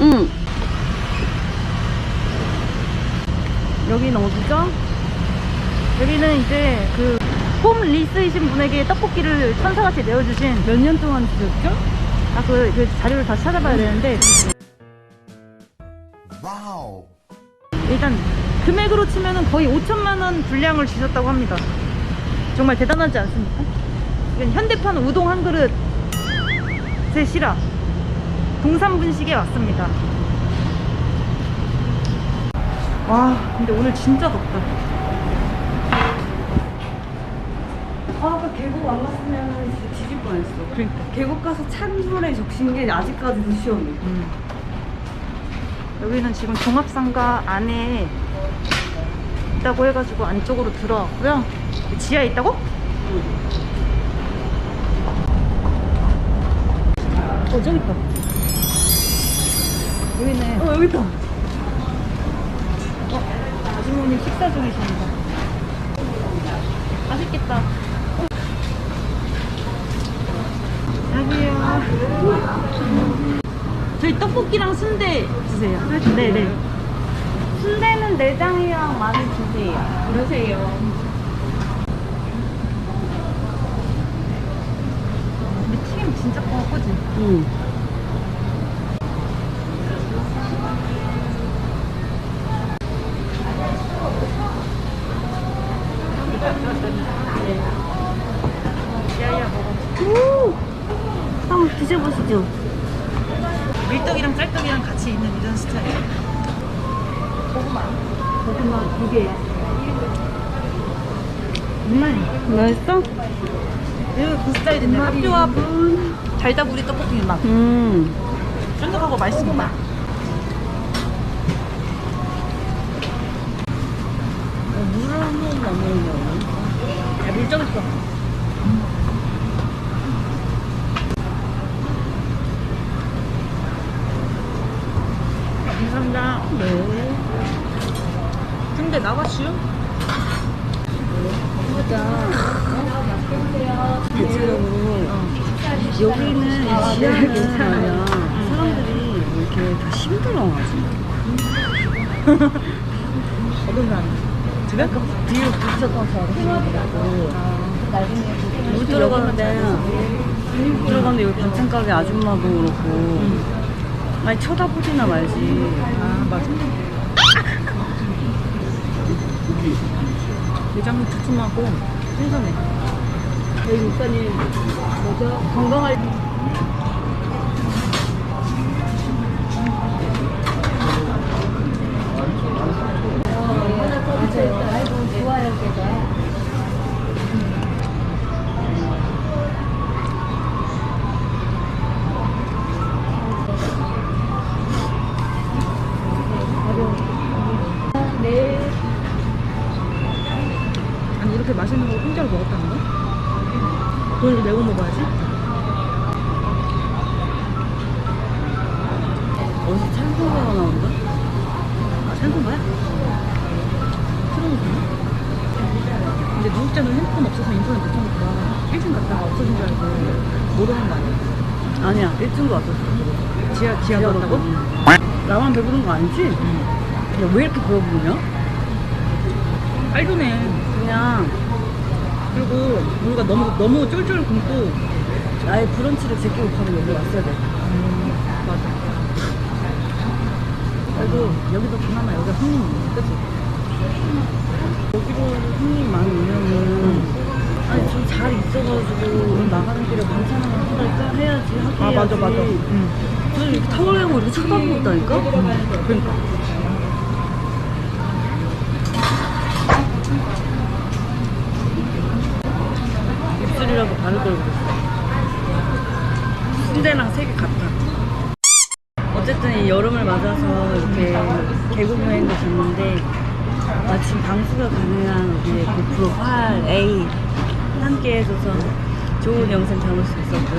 응. 여기는 어디죠? 여기는 이제 그 홈리스이신 분에게 떡볶이를 천사같이 내어주신 몇 년 동안 드셨죠? 아, 그, 그 자료를 다시 찾아봐야 되는데 Wow. 일단 금액으로 치면은 거의 5천만 원 분량을 주셨다고 합니다. 정말 대단하지 않습니까? 이건 현대판 우동 한 그릇 제 실화 동산분식에 왔습니다. 와 근데 오늘 진짜 덥다. 아, 아까 계곡 안 갔으면 진짜 뒤질 뻔했어. 그러니까. 계곡 가서 찬물에 적신 게 아직까지도 시원해. 음. 여기는 지금 종합상가 안에 있다고 해가지고 안쪽으로 들어왔고요. 지하에 있다고? 어 저기 있다. 여기네. 어, 여기 있다. 아주머니 식사 중이십니다. 맛있겠다. 저희 떡볶이랑 순대 주세요. 네네. 순대는 내장이랑 많이 주세요. 그러세요. 근데 튀김 진짜 커, 그지? 응. 야야 먹어. 오! 한번 드셔보시죠. 밀떡이랑 짤떡이랑 같이 있는 이런 스타일. 고구마 두 개. 음, 맛있어? 이거 그 스타일인데 학교와 달다구리 떡볶이 맛. 음. 쫀득하고 맛있습니다. 물을 한번 넣으면 야, 밀떡 있어. 감사합니다. 네. 근데 나왔슈? 대체적으로 여기는 지하는 괜찮아요. 사람들이 이렇게 다 힘들어가지고. 어떤 사람? 집에? 뒤로 힘들다고. 물 들어가는데 물 들어가는데 여기 반찬 가게 아줌마도 그렇고. 아니 쳐다보지나 말지. 아, 맞아. 내장이 두툼하고 신선해. 여기 목사님 뭐죠? 건강할 맛있는 걸 공짜로 먹었다는 거? 돈을 내고 먹어야지. 어디서 찬송가가 나온다? 아, 산소거야 틀어놓구나. 근데 누국자는 핸드폰 없어서 인터넷 못 하니까 1층 갔다가 없어진 줄 알고 모르는 거 아니야? 아니야 1층도 왔었어 지하, 지하 갔다고? 나만 배부른 거 아니지? 야, 왜 이렇게 배고프냐? 깔도네. 그냥 그리고 우리가 너무, 너무 쫄쫄 굶고. 아예 브런치를 제끼고 바로 여기 왔어야 돼 맞아. 그래도 여기도 그나마 여기가 손님이 있네 그치? 여기로 손님이 많이 오면은 아니 좀 잘 있어가지고 나가는 길에 반찬 하나 사달까 해야지 하게 아, 맞아. 맞아. 응. 저는 이렇게 타월하고 이렇게 쳐다보고 있다니까? 그러니까. 걸 그랬어 순대랑 색이 같아. 어쨌든 이 여름을 맞아서 이렇게 계곡 여행도 갔는데 마침 방수가 가능한 우리의 고프로 8A 함께 해줘서 좋은 영상 담을 수 있었고.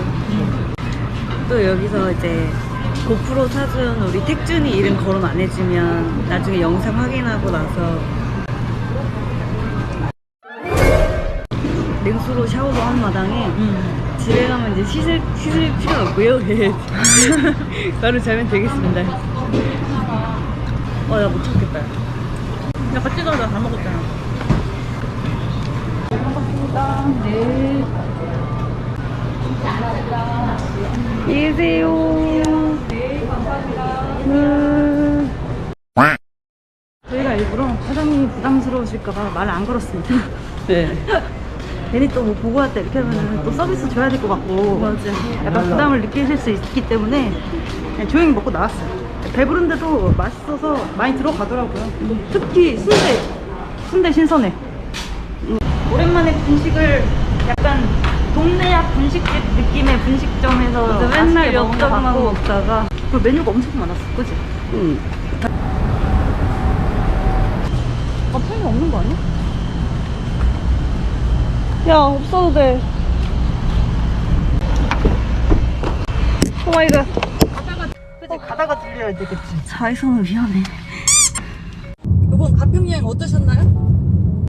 또 여기서 이제 고프로 사준 우리 택준이 이름 거론 안 해주면 나중에 영상 확인하고 나서 냉수로 샤워도 한 마당에 응. 집에 가면 이제 씻을, 씻을 필요는 없고요. 예. 바로 자면 되겠습니다. 와, 나못 참겠다. 야 같이 가자 다 먹었잖아 네. 안녕히 계세요. 네, 감사합니다. 저희가 일부러 사장님이 부담스러우실까봐 말 안 걸었습니다 네. 괜히 또 뭐 보고 왔다 이렇게 하면 또 서비스 줘야 될 것 같고 맞아. 약간 부담을 느끼실 수 있기 때문에 그냥 조용히 먹고 나왔어요 배부른데도 맛있어서 많이 들어가더라고요 특히 순대 순대 신선해 음. 오랜만에 분식을 약간 동네 앞 분식집 느낌의 분식점에서 그래서 맛있게 맨날 먹은 것 엽떡만 같고 먹다가. 그 메뉴가 엄청 많았어 그치? 응. 아 편이 없는 거 아니야? 야, 없어도 돼. 오 마이 갓. 그치 가다가 들려야 되겠지 자외선은 위험해. 이번 가평여행 어떠셨나요?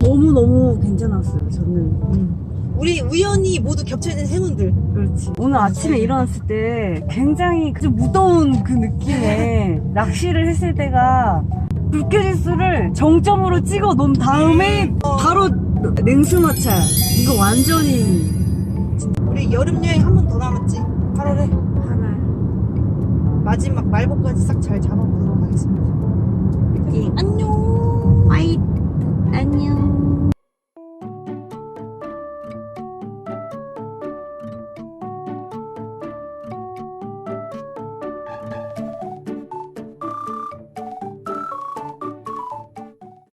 너무너무 괜찮았어요, 저는. 우리 우연히 모두 겹쳐진 행운들 그렇지. 오늘 아침에 일어났을 때 굉장히 좀 무더운 그 느낌에 낚시를 했을 때가 불쾌지수를 정점으로 찍어 놓은 다음에 바로 냉수마차. 이거 완전히 우리 여름 여행 한 번 더 남았지 8월에 하나. 마지막 말복까지 싹 잘 잡아보도록 하겠습니다 안녕 아이, 안녕.